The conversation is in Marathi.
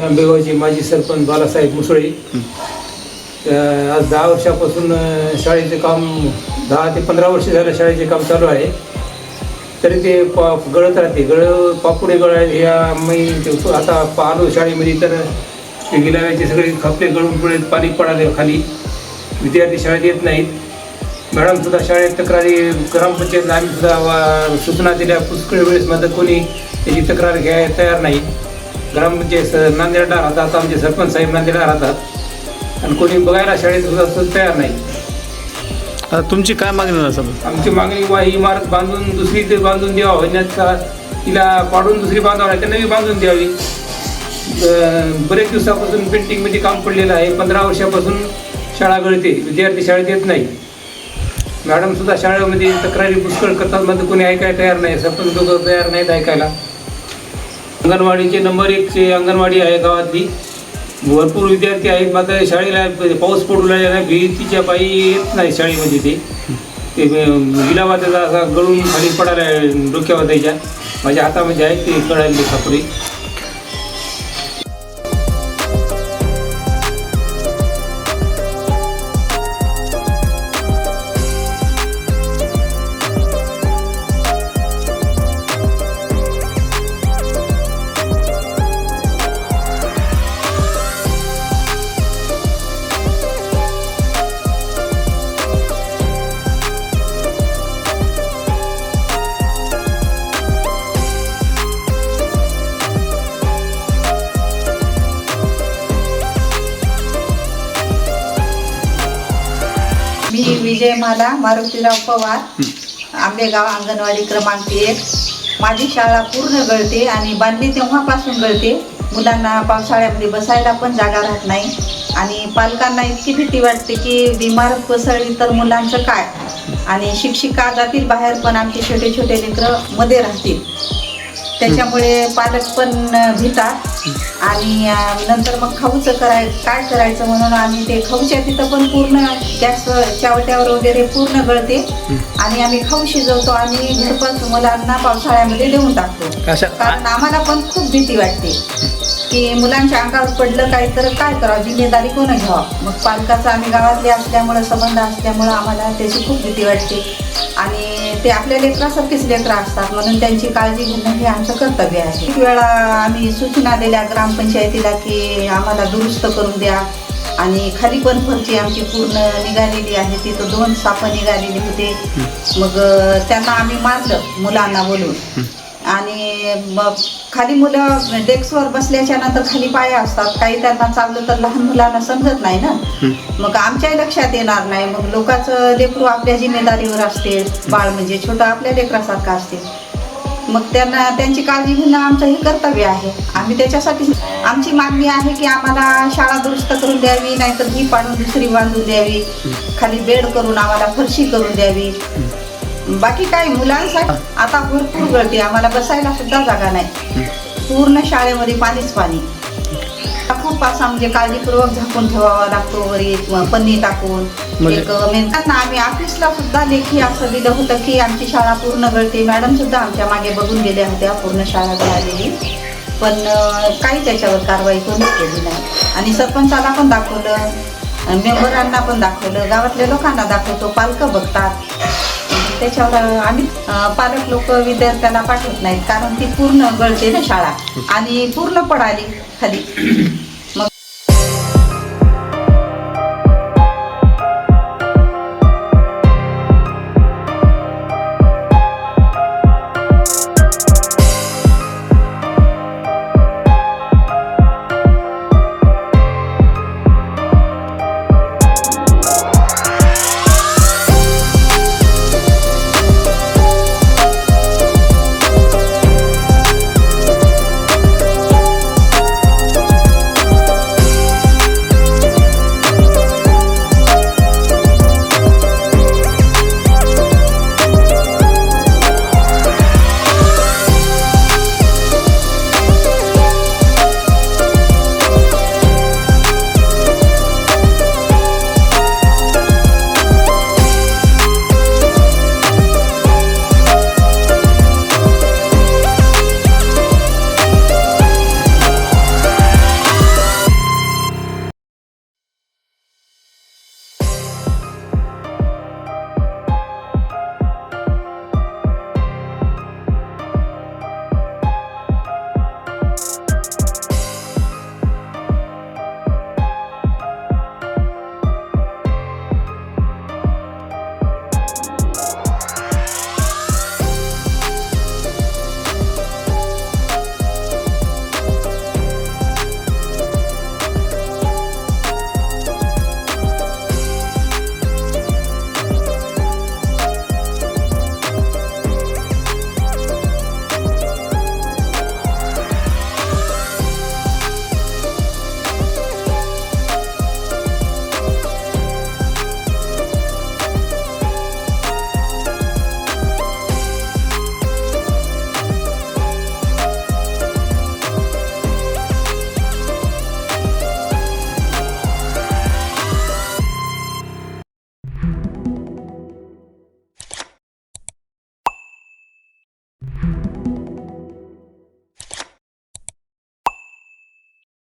आंबेगावचे माजी सरपंच बालासाहेब मुसळे. आज दहा वर्षापासून शाळेचे काम दहा ते पंधरा वर्ष झालं शाळेचे काम चालू आहे. तरी ते पा गळत राहते. गळ पापुडे गळ आहे मी आता पाहलो शाळेमध्ये तर गेल्या वेळेचे सगळे खपले गळून पुढे पाणी पडाले खाली. विद्यार्थी शाळेत येत नाहीत. मॅडमसुद्धा शाळेत तक्रारी ग्रामपंचायतला आम्ही सुद्धा वा- सूचना दिल्या. पुष्कळ वेळेस मात्र कोणी त्याची तक्रार घ्यायला तयार नाही. ग्रामपंचायत स- नांदेडला राहतात आमचे सरपंच साहेब नांदेडला राहतात आणि कोणी बघायला शाळेत सुद्धा तयार नाही. आता तुमची काय मागणी आहे सर आमची मागणी वा ही इमारत बांधून दुसरी ते बांधून द्यावा होण्याचा तिला पाडून दुसरी बांधावं लागते नवी बांधून द्यावी. अं, बरेच दिवसापासून पेंटिंगमध्ये काम पडलेलं आहे पंधरा वर्षापासून शाळा गळते विद्यार्थी शाळेत येत नाही. मॅडम सुद्धा शाळेमध्ये तक्रारी पुष्कळ करतात मध्ये कोणी ऐकायला तयार नाही सरपंच लोक तयार नाहीत ऐकायला. अंगणवाडीचे नंबर एकचे अंगणवाडी आहे गावातली. भरपूर विद्यार्थी आहेत मात्र शाळेला पाऊस पडू लागला विहितीच्या पायी येत नाही शाळेमध्ये ते. ते गिलावा त्याचा असा गळून खाली पडायला डोक्यावर त्याच्या. माझ्या हातामध्ये आहेत ते कळायला सापडे मी विजय माला मारुतीराव पवार. आंबेगाव अंगणवाडी क्रमांक एक. माझी शाळा पूर्ण गळते आणि बांधली तेव्हापासून गळते. मुलांना पावसाळ्यामध्ये बसायला पण जागा राहत नाही. आणि पालकांना इतकी भीती वाटते की इमारत कोसळली तर मुलांचं काय? आणि शिक्षिका जातील बाहेर पण आमचे छोटे छोटे लेकरं मध्ये राहतील. त्याच्यामुळे पालक पण भितात. आणि नंतर मग खाऊचं कराय काय करायचं म्हणून आम्ही ते खाऊच्या तिथं पण पूर्ण गॅस चावट्यावर वगैरे पूर्ण गळते. आणि आम्ही खाऊ शिजवतो आणि घरपोच मुलांना पावसाळ्यामध्ये देऊन टाकतो. कारण आम्हाला पण खूप भीती वाटते. की मुलांच्या अंगावर पडलं काय तर काय करावं? जिम्मेदारी कोण घ्यावं? मग पालकाचं आम्ही गावातले असल्यामुळं संबंध असल्यामुळं आम्हाला त्याची खूप भीती वाटते. आणि ते आपल्या लेकरासारखेच लेकरं असतात म्हणून त्यांची काळजी घेणं हे आमचं कर्तव्य आहे. एक वेळा आम्ही सूचना दिल्या ग्रामपंचायतीला की आम्हाला दुरुस्त करून द्या. आणि खाली पण फरची आमची पूर्ण निघालेली आहे तिथं दोन सापं निघालेली होते. मग त्यांना आम्ही मारलं मुलांना बोलून. आणि मग खाली मुलं डेस्कवर बसल्याच्या नंतर खाली पाय असतात. काही त्यांना चाललं तर लहान मुलांना समजत नाही ना. मग आमच्याही लक्षात येणार नाही. मग लोकांचं लेकरू आपल्या जिम्मेदारीवर असते. बाळ म्हणजे छोटं आपल्या लेकरासारखं असते. मग त्यांना त्यांची काळजी घेणं आमचं हे कर्तव्य आहे. आम्ही त्याच्यासाठी आमची मागणी आहे की आम्हाला शाळा दुरुस्त करून द्यावी नाहीतर ही पाडून दुसरी बांधून द्यावी. खाली बेड करून आम्हाला फरशी करून द्यावी. बाकी काय मुलांसाठी आता भरपूर गळते आम्हाला बसायला सुद्धा जागा नाही. पूर्ण शाळेमध्ये पाणीच पाणी. खूप असा म्हणजे काळजीपूर्वक झाकून ठेवावा लागतो वरी पन्नी टाकून. म्हणजे- एक मेहनतांना आम्ही ऑफिसला सुद्धा लेखी असं दिलं होतं की आमची शाळा पूर्ण गळते मॅडम सुद्धा आमच्या मागे बघून गेल्या होत्या पूर्ण शाळा गळालेली पण काही त्याच्यावर कारवाई कोणीच केली नाही. आणि सरपंचाला पण दाखवलं मेंबरांना पण दाखवलं. गावातल्या लोकांना दाखवतो पालकं बघतात. त्याच्यावर आम्ही पालक लोक विद्यार्थ्यांना पाठवत नाहीत कारण ती पूर्ण गळते ना शाळा. आणि पूर्ण पडाली खाली.